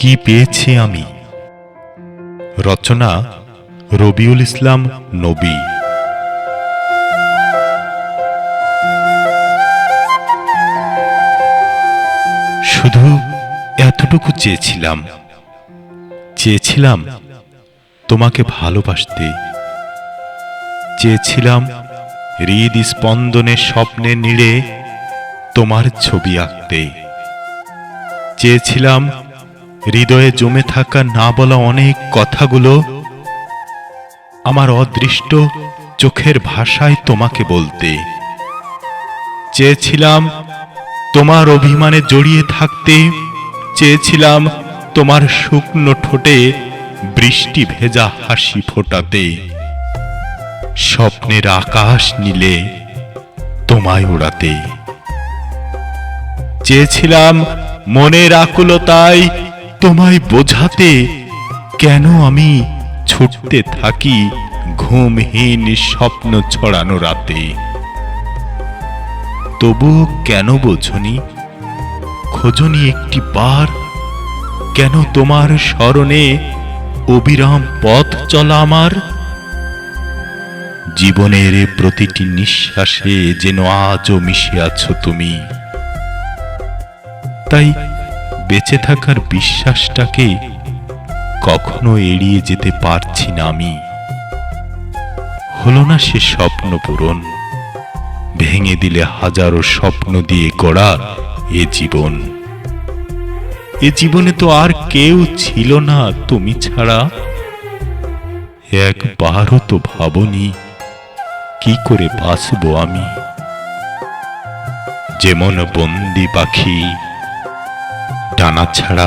কি পেয়েছি আমি? রচনা রবিউল ইসলাম নবী। শুধু এতটুকু চেয়েছিলাম। চেয়েছিলাম তোমাকে ভালোবাসতে। চেয়েছিলাম হৃদ স্পন্দনে স্বপ্নে নিড়ে তোমার ছবি আঁকতে। চেয়েছিলাম হৃদয়ে জমে থাকা না বলা অনেক কথাগুলো আমার অদৃষ্ট চোখের ভাষায় তোমাকে বলতে। চেয়েছিলাম তোমার অভিমানে জড়িয়ে থাকতে, চেয়েছিলাম তোমার শুকনো ঠোঁটে বৃষ্টি ভেজা হাসি ফোটাতে। স্বপ্নের আকাশ নীলে তোমায় উড়াতে চেয়েছিলাম মনের আকুলতায় তোমায় বোঝাতে কেন আমি ছুটতে থাকি ঘুমহীন স্বপ্ন ছড়ানো রাতে? তবুও কেন বোঝনি? খোঁজনি একটি বার। কেন তোমার স্মরণে অবিরাম পথ চলা আমার? জীবনের প্রতিটি নিঃশ্বাসে যেন আজও মিশে আছো তুমি। তাই বেঁচে থাকার বিশ্বাসটাকে কখনো এড়িয়ে যেতে পারছি না আমি। হলো না সে স্বপ্ন পূরণ? ভেঙে দিলে হাজারো স্বপ্ন দিয়ে গড়া এ জীবন। এ জীবনে তো আর কেউ ছিল না তুমি ছাড়া। একবারও তো ভাবনি কি করে বাঁচবো আমি। যেমন বন্দি পাখি ডানা ছাড়া